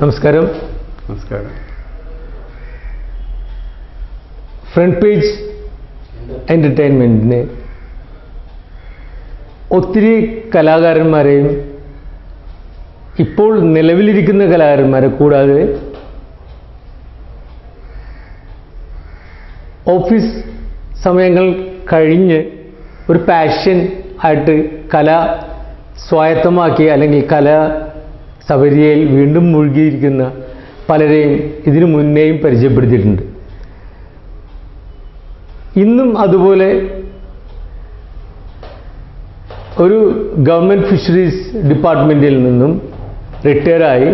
നമസ്കാരം. നമസ്കാരം. Front page എന്റർടൈൻമെന്റിന് ഒത്തിരി കലാകാരന്മാരെയും ഇപ്പോൾ നിലവിലിരിക്കുന്ന കലാകാരന്മാരെ കൂടാതെ ഓഫീസ് സമയങ്ങൾ കഴിഞ്ഞ് ഒരു പാഷൻ ആയിട്ട് കല സ്വായത്തമാക്കി അല്ലെങ്കിൽ കല സബരിയയിൽ വീണ്ടും മുഴുകിയിരിക്കുന്ന പലരെയും ഇതിനു മുന്നേയും പരിചയപ്പെടുത്തിയിട്ടുണ്ട്. ഇന്നും അതുപോലെ ഒരു ഗവൺമെന്റ് ഫിഷറീസ് ഡിപ്പാർട്ട്മെന്റിൽ നിന്നും റിട്ടയറായി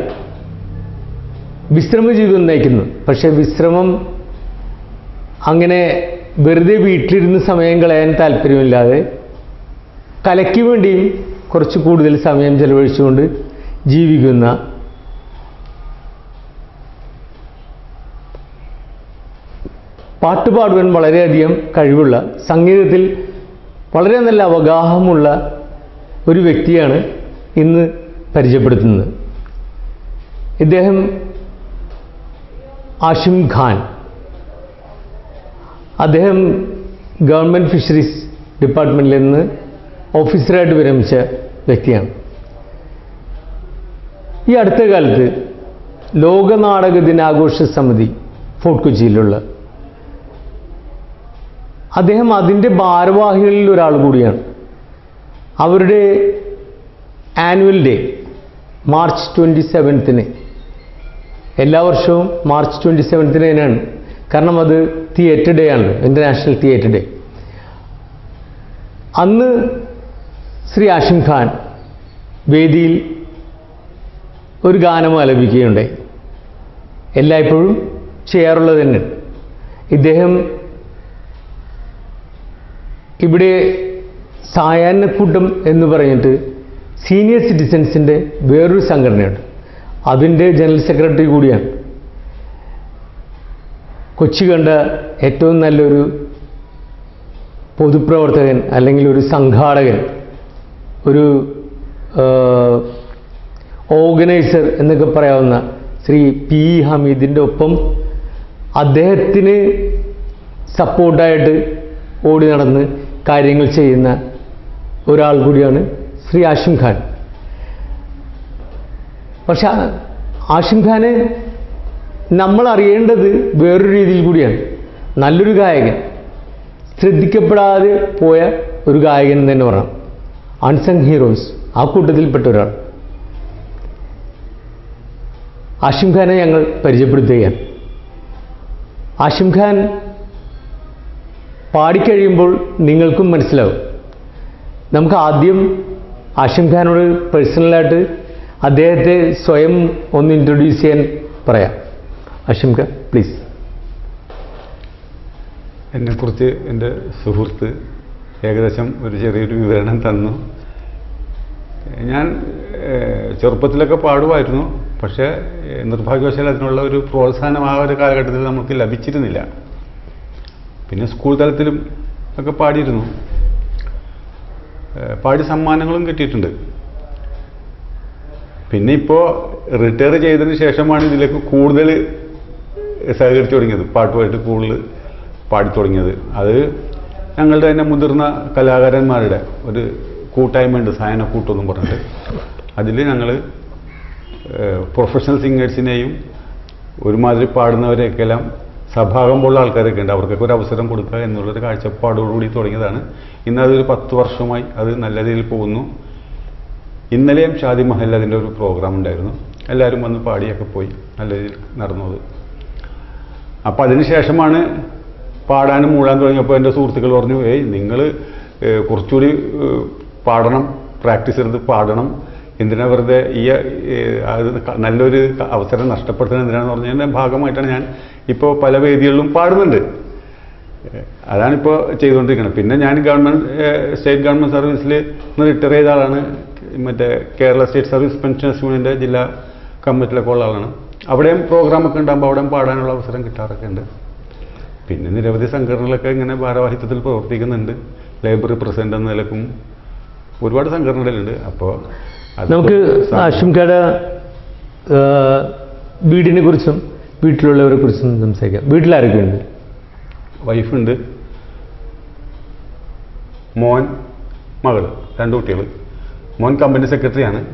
വിശ്രമ ജീവിതം നയിക്കുന്നു. പക്ഷേ വിശ്രമം അങ്ങനെ വെറുതെ വീട്ടിലിരുന്ന് സമയം കളയാൻ താല്പര്യമില്ലാതെ കലയ്ക്ക് വേണ്ടിയും കുറച്ച് കൂടുതൽ സമയം ചെലവഴിച്ചുകൊണ്ട് ജീവിക്കുന്ന പാട്ട് പാടുവാൻ വളരെയധികം കഴിവുള്ള സംഗീതത്തിൽ വളരെ നല്ല അവഗാഹമുള്ള ഒരു വ്യക്തിയാണ് ഇന്ന് പരിചയപ്പെടുത്തുന്നത്. ഇദ്ദേഹം ആഷിം ഖാൻ. അദ്ദേഹം ഗവൺമെന്റ് ഫിഷറീസ് ഡിപ്പാർട്ട്മെന്റിൽ നിന്ന് ഓഫീസറായിട്ട് വിരമിച്ച വ്യക്തിയാണ്. ഈ അടുത്ത കാലത്ത് ലോക നാടക ദിനാഘോഷ സമിതി ഫോർട്ട് കൊച്ചിയിലുള്ള അദ്ദേഹം അതിന്റെ ഭാരവാഹികളിൽ ഒരാൾ കൂടിയാണ്. അവരുടെ ആനുവൽ ഡേ മാർച്ച് ട്വന്റി സെവൻത്തിന്. എല്ലാ വർഷവും മാർച്ച് ട്വന്റി സെവൻത്തിന് തന്നെയാണ്. കാരണം അത് തിയേറ്റർ ഡേ ആണ് ഇന്റർനാഷണൽ തിയേറ്റർ ഡേ. അന്ന് ശ്രീ ആഷിം ഖാൻ വേദിയിൽ ഒരു ഗാനം ആലപിക്കുകയുണ്ടായി. എല്ലായ്പ്പോഴും ചെയ്യാറുള്ളത് തന്നെ. ഇദ്ദേഹം ഇവിടെ സായാഹ്നക്കൂട്ടം എന്ന് പറഞ്ഞിട്ട് സീനിയർ സിറ്റിസൻസിന്റെ വേറൊരു സംഘടനയുണ്ട്. അതിന്റെ ജനറൽ സെക്രട്ടറി കൂടിയാണ്. കൊച്ചി കണ്ട ഏറ്റവും നല്ലൊരു പൊതുപ്രവർത്തകൻ അല്ലെങ്കിൽ ഒരു സംഘാടകൻ ഒരു ഓർഗനൈസർ എന്നൊക്കെ പറയാവുന്ന ശ്രീ പി ഹമീദിന്റെ ഒപ്പം അദ്ദേഹത്തിന് സപ്പോർട്ടായിട്ട് ഓടി നടന്ന് കാര്യങ്ങൾ ചെയ്യുന്ന ഒരാൾ കൂടിയാണ് ശ്രീ ആഷിം ഖാൻ. പക്ഷെ ആഷിം ഖാനെ നമ്മൾ അറിയേണ്ടത് വേറൊരു രീതിയിൽ കൂടിയാണ്. നല്ലൊരു ഗായകൻ. ശ്രദ്ധിക്കപ്പെടാതെ പോയ ഒരു ഗായകൻ എന്ന് തന്നെ പറയാം. അൺസങ് ഹീറോസ് ആ കൂട്ടത്തിൽപ്പെട്ട ഒരാൾ. ആഷിം ഖാനെ ഞങ്ങൾ പരിചയപ്പെടുത്തുകയാണ്. ആഷിം ഖാൻ പാടിക്കഴിയുമ്പോൾ നിങ്ങൾക്കും മനസ്സിലാവും. നമുക്ക് ആദ്യം ആഷിം ഖാനോട് പേഴ്സണലായിട്ട് അദ്ദേഹത്തെ സ്വയം ഒന്ന് ഇൻട്രൊഡ്യൂസ് ചെയ്യാൻ പറയാം. ആഷിം ഖാൻ പ്ലീസ് എന്നെക്കുറിച്ച് എന്റെ സുഹൃത്ത് ഏകദേശം ഒരു ചെറിയൊരു വിവരണം തന്നു. ഞാൻ ചെറുപ്പത്തിലൊക്കെ പാടുമായിരുന്നു. പക്ഷേ നിർഭാഗ്യവശാൽ അതിനുള്ള ഒരു പ്രോത്സാഹനം ആ ഒരു കാലഘട്ടത്തിൽ നമുക്ക് ലഭിച്ചിരുന്നില്ല. പിന്നെ സ്കൂൾ തലത്തിലും ഒക്കെ പാടിയിരുന്നു. പാടി സമ്മാനങ്ങളും കിട്ടിയിട്ടുണ്ട്. പിന്നെ ഇപ്പോൾ റിട്ടയർ ചെയ്തതിന് ശേഷമാണ് ഇതിലേക്ക് കൂടുതൽ സഹകരിച്ചു തുടങ്ങിയത്. പാട്ടുമായിട്ട് കൂടുതൽ പാടി തുടങ്ങിയത്. അത് ഞങ്ങളുടെ തന്നെ മുതിർന്ന കലാകാരന്മാരുടെ ഒരു കൂട്ടായ്മയുണ്ട് സായന കൂട്ടെന്നും പറഞ്ഞിട്ട്. അതിൽ ഞങ്ങൾ പ്രൊഫഷണൽ സിംഗേഴ്സിനെയും ഒരുമാതിരി പാടുന്നവരെയൊക്കെല്ലാം സഭാഗം പോലുള്ള ആൾക്കാരൊക്കെ ഉണ്ട്. അവർക്കൊക്കെ ഒരു അവസരം കൊടുക്കുക എന്നുള്ളൊരു കാഴ്ചപ്പാടോടുകൂടി തുടങ്ങിയതാണ്. ഇന്ന് അതൊരു പത്ത് വർഷമായി അത് നല്ല രീതിയിൽ പോകുന്നു. ഇന്നലെയും ഷാദി മഹൽ അതിന്റെ ഒരു പ്രോഗ്രാം ഉണ്ടായിരുന്നു. എല്ലാവരും വന്ന് പാടിയൊക്കെ പോയി നല്ല രീതിയിൽ നടന്നു അത്. അപ്പോൾ അതിന് ശേഷമാണ് പാടാനും മൂടാൻ തുടങ്ങിയപ്പോൾ എന്റെ സുഹൃത്തുക്കൾ പറഞ്ഞു ഏയ് നിങ്ങൾ കുറച്ചുകൂടി പാടണം പ്രാക്ടീസ് ചെയ്ത് പാടണം. എന്തിനാ വെറുതെ ഈ നല്ലൊരു അവസരം നഷ്ടപ്പെടുത്തുന്നത് എന്തിനാണെന്ന് പറഞ്ഞതിന്റെ ഭാഗമായിട്ടാണ് ഞാൻ ഇപ്പോൾ പല വേദികളിലും പാടുന്നുണ്ട്. അതാണിപ്പോൾ ചെയ്തുകൊണ്ടിരിക്കുന്നത്. പിന്നെ ഞാൻ ഗവൺമെന്റ് സ്റ്റേറ്റ് ഗവൺമെന്റ് സർവീസിൽ നിന്ന് റിട്ടയർ ചെയ്ത ആളാണ് മറ്റേ കേരള സ്റ്റേറ്റ് സർവീസ് പെൻഷനേഴ്സ് യൂണിയന്റെ ജില്ലാ കമ്മിറ്റിയിലൊക്കെ ഉള്ള ആളാണ്. അവിടെയും പ്രോഗ്രാമൊക്കെ ഉണ്ടാകുമ്പോൾ അവിടെയും പാടാനുള്ള അവസരം കിട്ടാറൊക്കെ ഉണ്ട്. പിന്നെ നിരവധി സംഘടനകളൊക്കെ ഇങ്ങനെ ഭാരവാഹിത്വത്തിൽ പ്രവർത്തിക്കുന്നുണ്ട്. ലേബർ പ്രസിഡന്റ് എന്ന നിലക്കും ഒരുപാട് സംഘടനകളുണ്ട്. അപ്പോൾ നമുക്ക് ആശംകയുടെ വീടിനെ കുറിച്ചും വീട്ടിലുള്ളവരെ കുറിച്ചും സംസാരിക്കാം. വീട്ടിലാരൊക്കെയുണ്ട്? വൈഫുണ്ട്. മോൻ മകൾ രണ്ട് കുട്ടികൾ മോൻ കമ്പനി സെക്രട്ടറിയാണ്.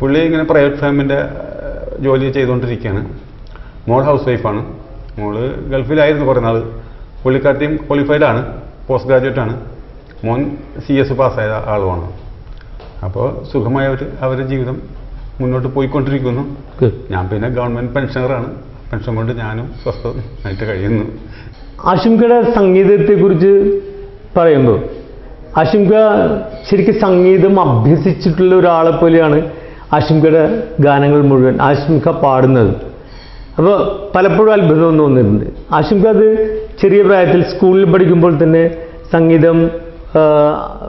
പുള്ളി ഇങ്ങനെ പ്രൈവറ്റ് ഫാമിന്റെ ജോലി ചെയ്തുകൊണ്ടിരിക്കുകയാണ്. മോൾ ഹൗസ് വൈഫാണ് മോൾ ഗൾഫിലായിരുന്നു കുറേ നാൾ പുള്ളിക്കാട്ടിയും ക്വാളിഫൈഡ് ആണ്. പോസ്റ്റ് ഗ്രാജുവേറ്റ് ആണ്. മോൻ സി എസ് പാസ്സായ ആളുമാണ്. അപ്പോൾ സുഖമായ ഒരു അവരുടെ ജീവിതം മുന്നോട്ട് പോയിക്കൊണ്ടിരിക്കുന്നു. ഞാൻ പിന്നെ ഗവൺമെന്റ് പെൻഷനറാണ്. പെൻഷൻ കൊണ്ട് ഞാനും സ്വസ്ഥമായിട്ട് കഴിയുന്നു. ആഷിംകയുടെ സംഗീതത്തെക്കുറിച്ച് പറയുമ്പോൾ ആഷിംക ശരിക്കും സംഗീതം അഭ്യസിച്ചിട്ടുള്ള ഒരാളെ പോലെയാണ് ആഷിംകയുടെ ഗാനങ്ങൾ മുഴുവൻ ആഷിംക പാടുന്നത്. അപ്പോൾ പലപ്പോഴും അത്ഭുതം തോന്നിയിട്ടുണ്ട്. ആഷിംക അത് ചെറിയ പ്രായത്തിൽ സ്കൂളിൽ പഠിക്കുമ്പോൾ തന്നെ സംഗീതം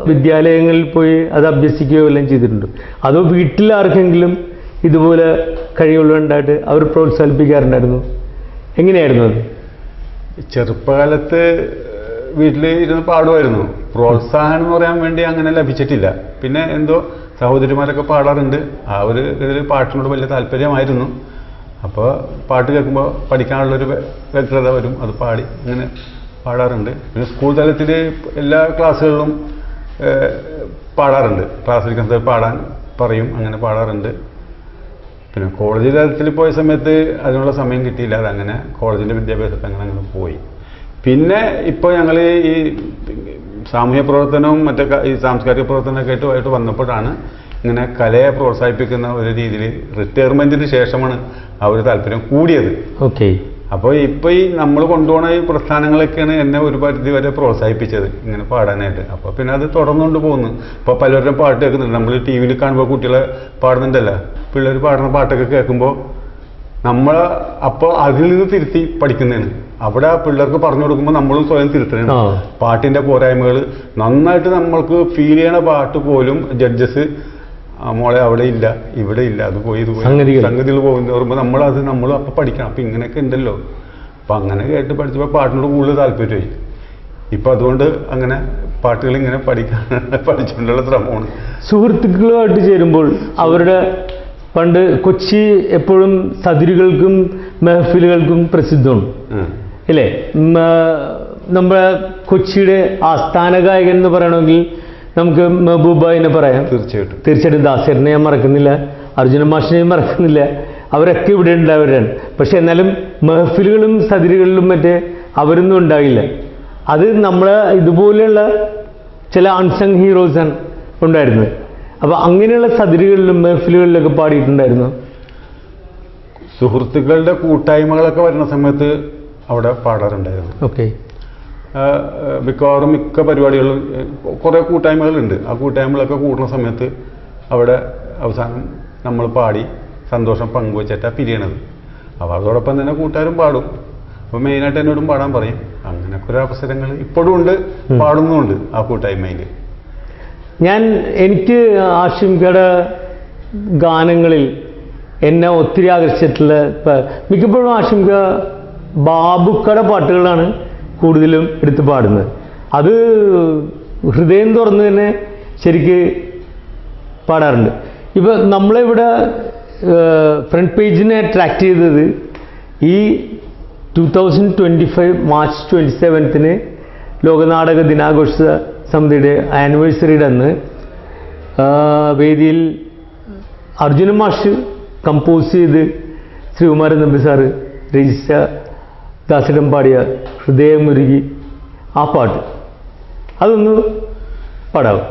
വിദ്യാലയങ്ങളിൽ പോയി അത് അഭ്യസിക്കുകയോ എല്ലാം ചെയ്തിട്ടുണ്ട്. അതോ വീട്ടിൽ ആർക്കെങ്കിലും ഇതുപോലെ കഴിവുകളുണ്ടായിട്ട് അവർ പ്രോത്സാഹിപ്പിക്കാറുണ്ടായിരുന്നു? എങ്ങനെയായിരുന്നു അത്? ചെറുപ്പകാലത്ത് വീട്ടിൽ ഇരുന്ന് പാടുമായിരുന്നു. പ്രോത്സാഹനം എന്ന് പറയാൻ വേണ്ടി അങ്ങനെ ലഭിച്ചിട്ടില്ല. പിന്നെ എന്തോ സഹോദരിമാരൊക്കെ പാടാറുണ്ട്. ആ ഒരു ഇതിൽ പാട്ടിനോട് വലിയ താല്പര്യമായിരുന്നു. അപ്പോൾ പാട്ട് കേൾക്കുമ്പോൾ പഠിക്കാനുള്ളൊരു വ്യക്തത വരും. അത് പാടി അങ്ങനെ പാടാറുണ്ട്. പിന്നെ സ്കൂൾ തലത്തിൽ എല്ലാ ക്ലാസ്സുകളിലും പാടാറുണ്ട്. ക്ലാസ്സിൽ പാടാൻ പറയും അങ്ങനെ പാടാറുണ്ട്. പിന്നെ കോളേജ് തലത്തിൽ പോയ സമയത്ത് അതിനുള്ള സമയം കിട്ടിയില്ല. അതങ്ങനെ കോളേജിന്റെ വിദ്യാഭ്യാസത്തിൽ അങ്ങനെ അങ്ങനെ പോയി. പിന്നെ ഇപ്പോൾ ഞങ്ങൾ ഈ സാമൂഹ്യ പ്രവർത്തനവും മറ്റേ ഈ സാംസ്കാരിക പ്രവർത്തനമൊക്കെ ആയിട്ട് ആയിട്ട് വന്നപ്പോഴാണ് ഇങ്ങനെ കലയെ പ്രോത്സാഹിപ്പിക്കുന്ന ഒരു രീതിയിൽ റിട്ടയർമെന്റിന് ശേഷമാണ് ആ ഒരു താല്പര്യം കൂടിയത്. ഓക്കെ അപ്പോൾ ഇപ്പോൾ ഈ നമ്മൾ കൊണ്ടുപോകുന്ന ഈ പ്രസ്ഥാനങ്ങളൊക്കെയാണ് എന്നെ ഒരു പരിധി വരെ പ്രോത്സാഹിപ്പിച്ചത് ഇങ്ങനെ പാടാനായിട്ട്. അപ്പോൾ പിന്നെ അത് തുടർന്നുകൊണ്ട് പോകുന്നു. ഇപ്പോൾ പലരുടെയും പാട്ട് കേൾക്കുന്നുണ്ട്. നമ്മൾ ടി വിയിൽ കാണുമ്പോൾ കുട്ടികളെ പാടുന്നുണ്ടല്ലോ. പിള്ളേർ പാടുന്ന പാട്ടൊക്കെ കേൾക്കുമ്പോൾ നമ്മൾ അപ്പോൾ അതിൽ നിന്ന് തിരുത്തി പഠിക്കുന്നതാണ്. അവിടെ ആ പിള്ളേർക്ക് പറഞ്ഞു കൊടുക്കുമ്പോൾ നമ്മളും സ്വയം തിരുത്തണം പാട്ടിന്റെ പോരായ്മകൾ നന്നായിട്ട് നമ്മൾക്ക് ഫീൽ ചെയ്യണ പാട്ട് പോലും ജഡ്ജസ് മോളെ അവിടെ ഇല്ല ഇവിടെ ഇല്ല അത് പോയി ഇത് പോയി. സംഗതികൾ. പോകുന്ന പറയുമ്പോൾ നമ്മളത് നമ്മൾ അപ്പം പഠിക്കണം അപ്പം ഇങ്ങനെയൊക്കെ ഉണ്ടല്ലോ. അപ്പം അങ്ങനെ കേട്ട് പഠിച്ചപ്പോൾ പാട്ടിനോട് കൂടുതൽ താല്പര്യമായി. ഇപ്പം അതുകൊണ്ട് അങ്ങനെ പാട്ടുകൾ ഇങ്ങനെ പഠിക്കാൻ പഠിച്ചുകൊണ്ടുള്ള ശ്രമമാണ്. സുഹൃത്തുക്കളുമായിട്ട് ചേരുമ്പോൾ അവരുടെ പണ്ട് കൊച്ചി എപ്പോഴും സതിരുകൾക്കും മെഹഫിലുകൾക്കും പ്രസിദ്ധമാണ്. അല്ലേ ഇല്ലേ? നമ്മുടെ കൊച്ചിയുടെ ആസ്ഥാന ഗായകൻ എന്ന് പറയണമെങ്കിൽ നമുക്ക് മെഹബൂബായിനെ പറയാം. തീർച്ചയായിട്ടും. തീർച്ചയായിട്ടും ദാസേരനെ ഞാൻ മറക്കുന്നില്ല അർജുന മാഷിനെയും മറക്കുന്നില്ല. അവരൊക്കെ ഇവിടെ ഉണ്ടാവരാണ് പക്ഷെ എന്നാലും മെഹഫിലുകളും സതിരുകളിലും മറ്റേ അവരൊന്നും ഉണ്ടാവില്ല അത് നമ്മളെ ഇതുപോലെയുള്ള ചില അൺസങ് ഹീറോസാണ് ഉണ്ടായിരുന്നത്. അപ്പോൾ അങ്ങനെയുള്ള സതിരുകളിലും മെഹഫിലുകളിലൊക്കെ പാടിയിട്ടുണ്ടായിരുന്നു. സുഹൃത്തുക്കളുടെ കൂട്ടായ്മകളൊക്കെ വരുന്ന സമയത്ത് അവിടെ പാടാറുണ്ടായിരുന്നു. ഓക്കെ മിക്കവാറും മിക്ക പരിപാടികളും കുറേ കൂട്ടായ്മകളുണ്ട്. ആ കൂട്ടായ്മകളൊക്കെ കൂടുന്ന സമയത്ത് അവിടെ അവസാനം നമ്മൾ പാടി സന്തോഷം പങ്കുവച്ചിട്ടാണ് പിരിയണത്. അപ്പോൾ അതോടൊപ്പം തന്നെ കൂട്ടുകാരും പാടും. അപ്പോൾ മെയിനായിട്ട് എന്നോടും പാടാൻ പറയും. അങ്ങനെയൊക്കെ ഒരു അവസരങ്ങൾ ഇപ്പോഴും ഉണ്ട് പാടുന്നുമുണ്ട് ആ കൂട്ടായ്മയിൽ. ഞാൻ എനിക്ക് ആഷിംകയുടെ ഗാനങ്ങളിൽ എന്നെ ഒത്തിരി ആകർഷിച്ചിട്ടുള്ള മിക്കപ്പോഴും ആഷിംക ബാബുക്കട പാട്ടുകളാണ്. കൂടുതലും എടുത്ത് പാടുന്നത്. അത് ഹൃദയം തുറന്ന് തന്നെ ശരിക്ക് പാടാറുണ്ട്. ഇപ്പം നമ്മളിവിടെ ഫ്രണ്ട് പേജിനെ അട്രാക്ട് ചെയ്തത് ഈ two thousand twenty five March twenty സെവൻത്തിന് ലോകനാടക ദിനാഘോഷ സമിതിയുടെ ആനിവേഴ്സറിയുടെ അന്ന് വേദിയിൽ അർജുന മാഷ് കമ്പോസ് ചെയ്ത് ശ്രീകുമാരൻ നമ്പി സാറ് രജിച്ച ദാസിടം പാടിയ ഹൃദയമുരുകി ആ പാട്ട്. അതൊന്ന് പാടാവും?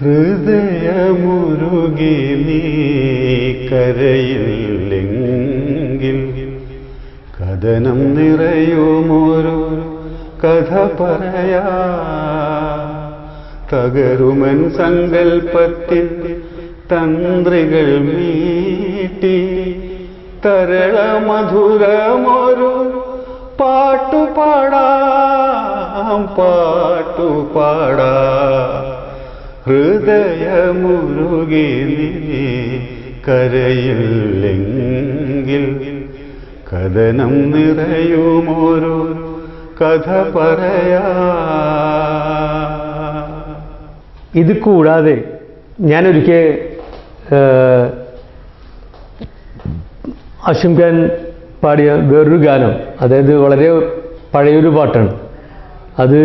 ഹൃദയമുരുകി നീ കഥനം നിറയുമൊരു കഥ പറയാ. തകരുമൻ സങ്കൽപ്പത്തിൽ തന്ത്രികൾ മീട്ടി തരള മധുരമൊരു പാട്ടുപാടാം പാട്ടുപാടാ ഹൃദയമുരുകി കരയില്ലെങ്കിൽ കഥനം നിറയുമൊരു കഥ പറയാ. ഇത് കൂടാതെ ഞാനൊരിക്കൽ അഷിം ഖാൻ പാടിയ വേറൊരു ഗാനം അതായത് വളരെ പഴയൊരു പാട്ടാണ്. അത്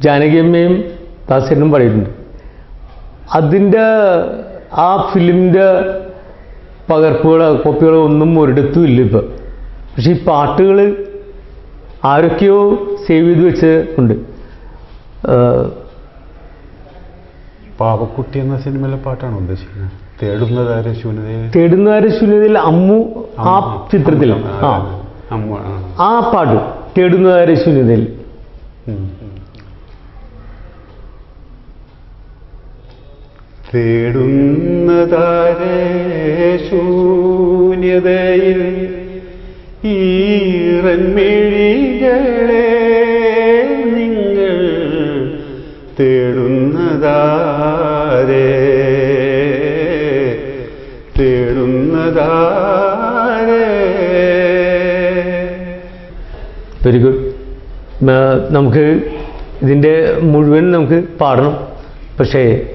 ജാനകിയമ്മയും ദാസേനും പാടിയിട്ടുണ്ട്. അതിന്റെ ആ ഫിലിമിന്റെ പകർപ്പുകളോ കോപ്പികളോ ഒന്നും ഒരിടത്തും ഇല്ല ഇപ്പം. പക്ഷേ ഈ പാട്ടുകൾ ആരൊക്കെയോ സേവ് ചെയ്ത് വെച്ച് ഉണ്ട് ഏഹ് പാവക്കുട്ടി എന്ന സിനിമയിലെ പാട്ടാണ് ഉദ്ദേശിക്കുന്നത്. തേടുന്നതാരെ ശൂന്യതയെ? തേടുന്നവരെ ശൂന്യതയിൽ അമ്മു ആ ചിത്രത്തിൽ. ആ. അമ്മ ആ. പാട്ട് തേടുന്നവരെ ശൂന്യതയിൽ. തേടുന്നതാരെ ശൂന്യതയിൽ ഈറൻമിഴികളെ നിങ്ങൾ തേടുന്നതാരെ? തേടുന്നതാരെ? വെരി ഗുഡ് നമുക്ക് ഇതിന്റെ മുഴുവൻ നമുക്ക് പാടണം. പക്ഷേ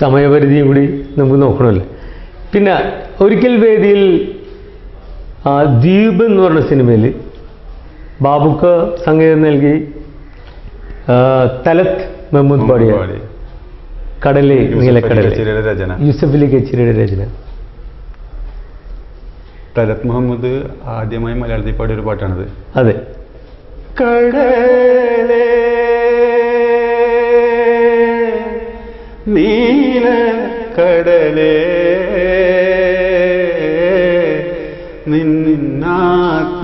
സമയപരിധിയും കൂടി നമുക്ക് നോക്കണമല്ലോ. പിന്നെ ഒരിക്കൽ വേദിയിൽ ദ്വീപ് എന്ന് പറഞ്ഞ സിനിമയിൽ ബാബുക്ക് സംഗീതം നൽകി തലത്ത് മെഹ്മൂദ് പാടിയ കടൽ നീലക്കടൽ രചന. യൂസഫ് അലി കച്ചിരിയുടെ രചന. തലത്ത് മുഹമ്മദ് ആദ്യമായി മലയാളത്തിൽ പാടിയ ഒരു പാട്ടാണത്. അതെ. കടലേ നീല കടലേ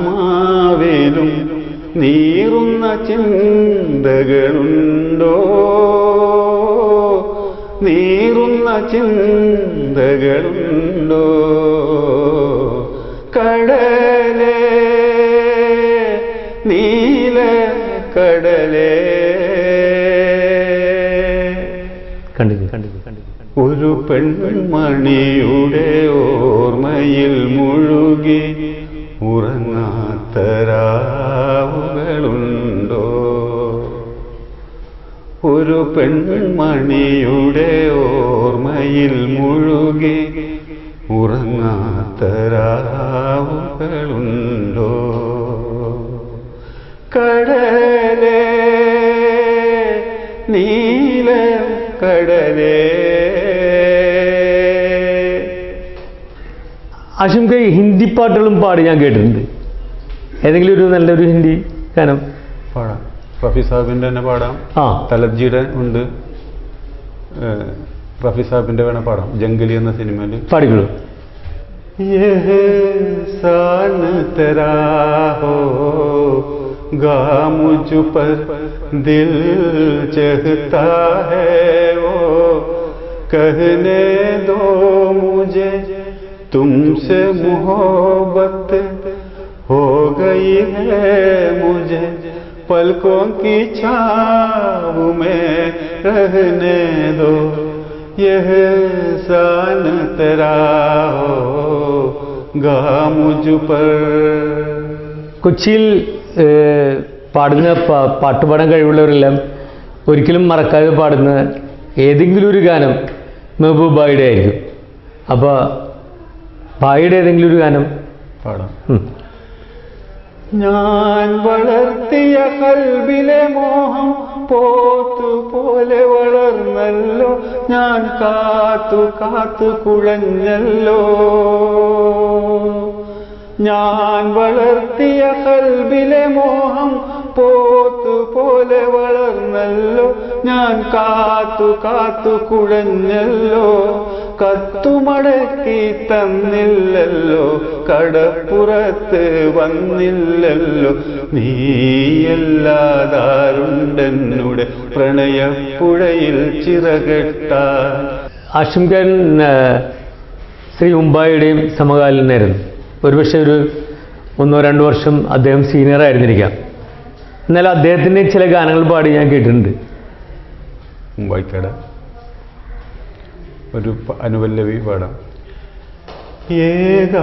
നിന്നാത്മാവേലും നീറുന്ന ചിന്തകളുണ്ടോ ചിന്തകളുണ്ടോ? കടലേ നീല കടലേ. ഒരു പെൺമണിയുടെ ഓർമ്മയിൽ മുഴുകി ഉറങ്ങാത്ത ഒരു പെൺമണിയുടെ ഓർമ്മയിൽ മുഴുകി ഉറങ്ങാത്ത രാവുകളുണ്ടോ? കടലേ നീല കടലേ. ആശംക ഹിന്ദി പാട്ടുകളും പാടി ഞാൻ കേട്ടിട്ടുണ്ട്. ഏതെങ്കിലും ഒരു നല്ലൊരു ഹിന്ദി ഗാനം. റഫി സാഹിബിന്റെ തന്നെ പാടാം ആ തലജിയുടെ ഉണ്ട് ഏഹ്, റഫി സാഹിബിന്റെ വേണേ പാടാം ജംഗലി എന്ന സിനിമയിൽ പാടിക്കോളൂ यह सान तेरा हो गा मुझ पर दिल चाहता है वो कहने दो मुझे तुमसे मोहब्बत हो गई है मुझे पलकों की छाव में रहने दो यह सान तेरा हो गा मुझ पर കൊച്ചിയിൽ ഏഹ്, പാടുന്ന പ- പാട്ടുപാടാൻ കഴിവുള്ളവരെല്ലാം ഒരിക്കലും മറക്കാതെ പാടുന്ന ഏതെങ്കിലും ഒരു ഗാനം മെഹബൂബായുടെ ആയിരിക്കും അപ്പോൾ ബായിയുടെ ഏതെങ്കിലും ഒരു ഗാനം പാടാം ഉം. ഞാൻ വളർത്തിയ കൽബിലെ മോഹം പോത്തു പോലെ വളർന്നല്ലോ. ഞാൻ കാത്തു കാത്തു കുഴഞ്ഞല്ലോ. ഞാൻ വളർത്തിയ കൽബിലെ മോഹം പോത്തു പോലെ വളർന്നല്ലോ. ഞാൻ കാത്തു കാത്തു കുഴഞ്ഞല്ലോ. കത്തുമടക്കി തന്നില്ലല്ലോ. കടപ്പുറത്ത് വന്നില്ലല്ലോ. നീയല്ലാതാരുണ്ടെന്നുടെ പ്രണയപ്പുഴയിൽ ചിറകെട്ട ആഷിം ഖാൻ ശ്രീ ഉമ്പായിയുടെയും സമകാലീനായിരുന്നു ഒരുപക്ഷെ ഒരു ഒന്നോ രണ്ടോ വർഷം അദ്ദേഹം സീനിയർ ആയിരുന്നിരിക്കാം. എന്നാൽ അദ്ദേഹത്തിന്റെ ചില ഗാനങ്ങൾ പാടി ഞാൻ കേട്ടിട്ടുണ്ട്. മുംബൈക്കട ഒരു അനുവല്ലവി അനുപല്ലവി പാടാം. ഏകാന്തതയിൽ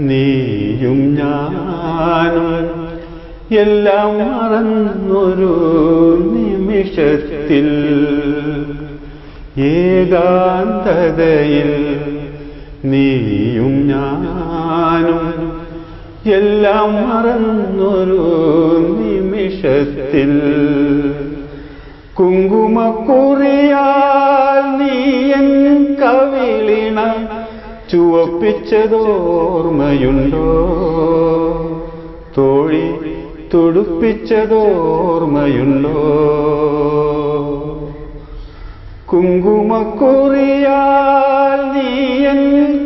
നീയും ഞാനും എല്ലാം മറന്നൊരു നിമിഷത്തിൽ ഏകാന്തതയിൽ നീയും ഞാനും എല്ലാം മറന്നൊരു നിമിഷത്തിൽ. കുങ്കുമക്കുറിയാൽ നീ എൻ കവിളിണ ചുവപ്പിച്ചതോർമ്മയുണ്ടോ? തോഴി തുടുപ്പിച്ചതോർമ്മയുണ്ടോ? കുങ്കുമക്കുറിയാൽ നീ എൻ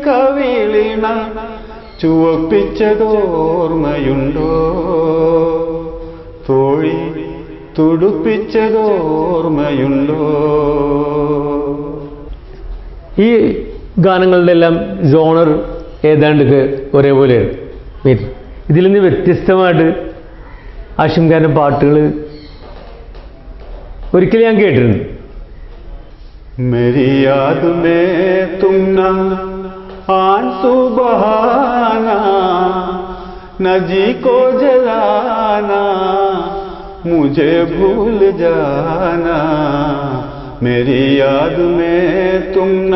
കവിളിണ ചുവപ്പിച്ചതോർമ്മയുണ്ടോ? തോഴി തുടുപ്പിച്ചതോർമ്മയുണ്ടോ? ഈ ഗാനങ്ങളുടെ എല്ലാം ജോണർ ഏതാണ്ട് ഒരേപോലെയാണ് മീറ്റ് ഇതിൽ നിന്ന് വ്യത്യസ്തമായിട്ട് ആഷിം ഖാന്റെ പാട്ടുകൾ ഒരിക്കലും ഞാൻ കേട്ടിരുന്നു आन सुबहाना न जी को जलाना, मुझे भूल जाना, मेरी याद में तुम न,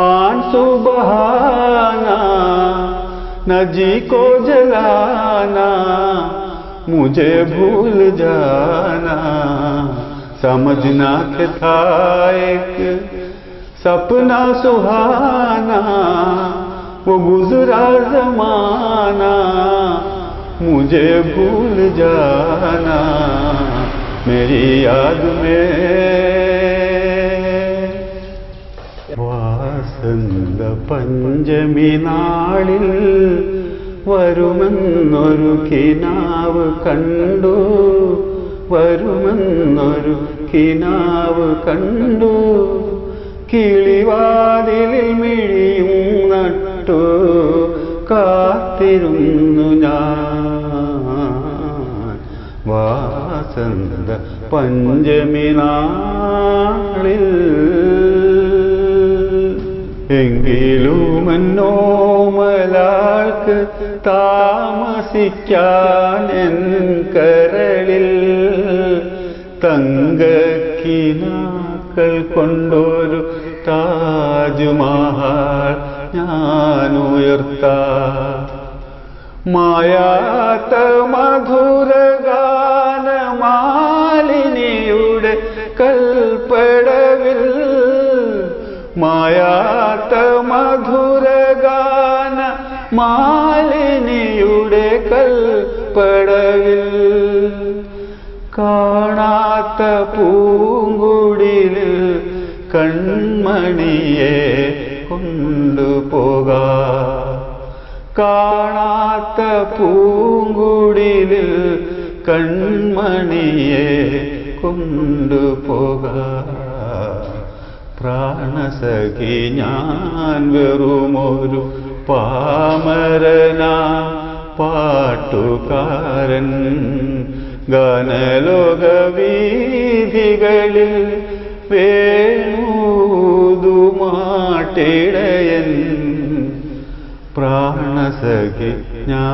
आन सुबहाना, नजी को जलाना, मुझे भूल जाना, समझना के था एक सपना सुहाना वो गुजरा जमाना मुझे भूल जाना मेरी याद में വാസന്ത പഞ്ചമി നാളിൽ വരുമെന്നൊരു കിനാവ് കണ്ടു വരുമെന്നൊരു കിനാവ് കണ്ടു കിളിവാതിലിൽ മിഴിയും നട്ടു കാത്തിരുന്നു ഞാൻ. വാസന്ത പഞ്ചമിനാളിൽ എങ്കിലും എന്നോമലാൾക്ക് താമസിക്കാൻ എൻ കരളിൽ തങ്കക്കിനാക്കൾ കൊണ്ടൊരു താജ്മഹൽ ഞാൻ ഉയർത്താം മായാത്ത മധുരഗാനമാലിനിയുടെ കൽപ്പടവിൽ. മായാത്ത മധുരഗാന മാലിനിയുടെ കൽപ്പടവിൽ. കാണാത്ത പൂങ്കുടിൽ കൺമണിയെ കൊണ്ടുപോകാ. കാണാത്ത പൂങ്കുടിലിൽ കൺമണിയെ കൊണ്ടുപോക. പ്രാണസഖി ഞാൻ വെറുമൊരു പാമരന. പാട്ടുകാരൻ ഗാനലോക വീഥികളിൽ വേണൂതുമാട്ടിടയൻ പ്രാണസഖി ഞാൻ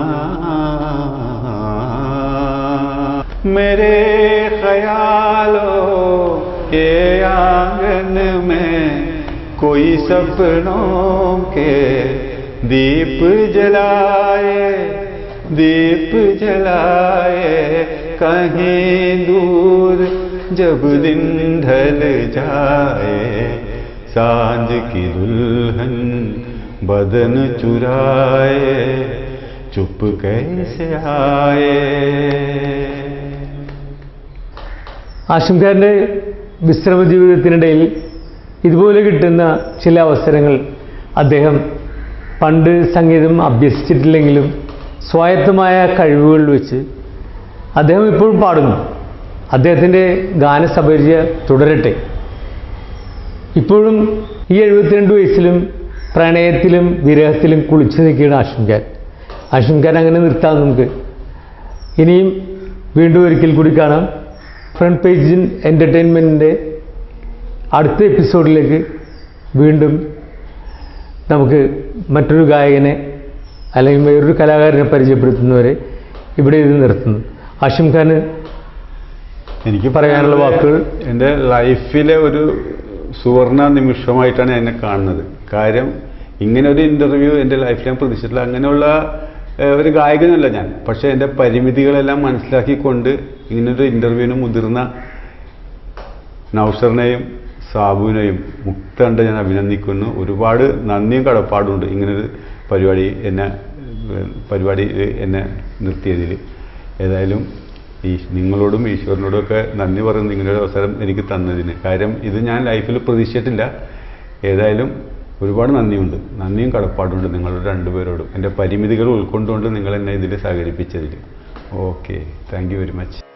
मेरे ख्यालों के आंगन में कोई सपनों के दीप जलाए दीप जलाए कहीं दूर जब दिन ढल जाए सांझ की दुल्हन बदन चुराए चुप कैसे आए ആഷിം ഖാൻ്റെ വിശ്രമ ജീവിതത്തിനിടയിൽ ഇതുപോലെ കിട്ടുന്ന ചില അവസരങ്ങൾ അദ്ദേഹം പണ്ട് സംഗീതം അഭ്യസിച്ചിട്ടില്ലെങ്കിലും സ്വായത്തമായ കഴിവുകൾ വെച്ച് അദ്ദേഹം ഇപ്പോഴും പാടുന്നു അദ്ദേഹത്തിന്റെ ഗാനസപരിചയ തുടരട്ടെ. ഇപ്പോഴും ഈ എഴുപത്തിരണ്ട് വയസ്സിലും പ്രണയത്തിലും വിരഹത്തിലും കുളിച്ചു നിൽക്കുകയാണ് ആഷിം ഖാൻ. അങ്ങനെ നിർത്താം നമുക്ക്. ഇനിയും വീണ്ടും ഒരിക്കൽ കൂടി കാണാം. ഫ്രണ്ട് പേജിൻ എന്റർടൈൻമെന്റിന്റെ അടുത്ത എപ്പിസോഡിലേക്ക് വീണ്ടും നമുക്ക് മറ്റൊരു ഗായകനെ അല്ലെങ്കിൽ വേറൊരു കലാകാരനെ പരിചയപ്പെടുത്തുന്നവരെ ഇവിടെ ഇത് നിർത്തുന്നു. ആഷിം എനിക്ക് പറയാനുള്ള വാക്കുകൾ? എന്റെ ലൈഫിലെ ഒരു സുവർണ നിമിഷമായിട്ടാണ് എന്നെ കാണുന്നത്. കാര്യം ഇങ്ങനെ ഒരു ഇന്റർവ്യൂ എന്റെ ലൈഫിൽ ഞാൻ പ്രതീക്ഷിച്ചിട്ടില്ല. അങ്ങനെയുള്ള ഒരു ഗായകനല്ല ഞാൻ. പക്ഷേ എന്റെ പരിമിതികളെല്ലാം മനസ്സിലാക്കിക്കൊണ്ട് ഇങ്ങനൊരു ഇന്റർവ്യൂവിന് മുതിർന്ന നൗഷറിനെയും സാബുവിനെയും മുക്തണ്ട് ഞാൻ അഭിനന്ദിക്കുന്നു. ഒരുപാട് നന്ദിയും കടപ്പാടുണ്ട് ഇങ്ങനൊരു പരിപാടി എന്നെ പരിപാടി എന്നെ നിർത്തിയതിൽ ഏതായാലും നിങ്ങളോടും ഈശ്വരനോടും ഒക്കെ നന്ദി പറയുന്നു ഇങ്ങനൊരു അവസരം എനിക്ക് തന്നതിന്. കാര്യം ഇത് ഞാൻ ലൈഫിൽ പ്രതീക്ഷിച്ചിട്ടില്ല. ഏതായാലും ഒരുപാട് നന്ദിയുണ്ട്. നന്ദിയും കടപ്പാടുണ്ട് നിങ്ങളുടെ രണ്ടുപേരോടും. എന്റെ പരിമിതികൾ ഉൾക്കൊണ്ടുകൊണ്ട് നിങ്ങൾ എന്നെ ഇതിൽ സഹകരിപ്പിച്ചതിൽ ഓക്കെ താങ്ക് വെരി മച്ച്